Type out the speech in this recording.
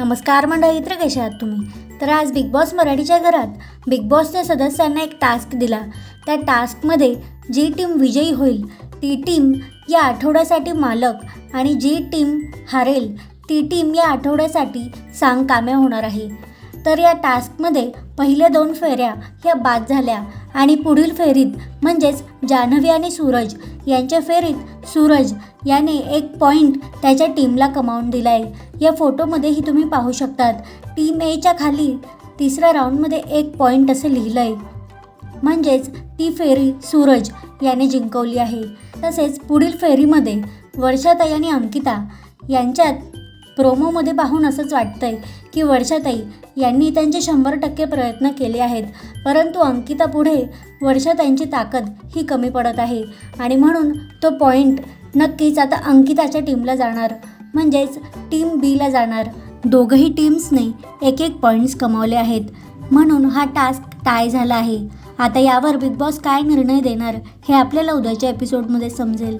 नमस्कार मंडळी तर कशा आहात तुम्ही? तर आज बिग बॉस मराठीच्या घरात बिग बॉसच्या सदस्यांना एक टास्क दिला. त्या टास्कमध्ये जी टीम विजयी होईल ती टीम या आठवड्यासाठी मालक आणि जी टीम हारेल ती टीम या आठवड्यासाठी सांग काम्या होणार आहे. तर या टास्कमध्ये पहिल्या दोन फेऱ्या ह्या बाद झाल्या. आणि पुढील फेरीत म्हणजेच जान्हवी आणि सूरज यांच्या फेरीत सूरज याने एक पॉईंट त्याच्या टीमला कमावून दिला आहे या फोटोमध्येही तुम्ही पाहू शकतात. टीम एच्या खाली तिसऱ्या राऊंडमध्ये एक पॉईंट असं लिहिलं आहे म्हणजेच ती फेरी सूरज याने जिंकवली आहे. तसेच पुढील फेरीमध्ये वर्षाताई आणि अंकिता यांच्यात प्रोमोमध्ये पाहून असंच वाटतंय की वर्षाताई यांनी त्यांचे शंभर टक्के प्रयत्न केले आहेत. परंतु अंकिता पुढे वर्षाताईंची ताकद ही कमी पडत आहे आणि म्हणून तो पॉईंट नक्कीच आता अंकिताच्या टीमला जाणार. म्हणजेच टीम बीला जाणार. दोघंही टीम्सने एक एक पॉईंट्स कमावले आहेत. म्हणून हा टास्क टाय झाला आहे. आता यावर बिग बॉस काय निर्णय देणार हे आपल्याला उद्याच्या एपिसोडमध्ये समजेल.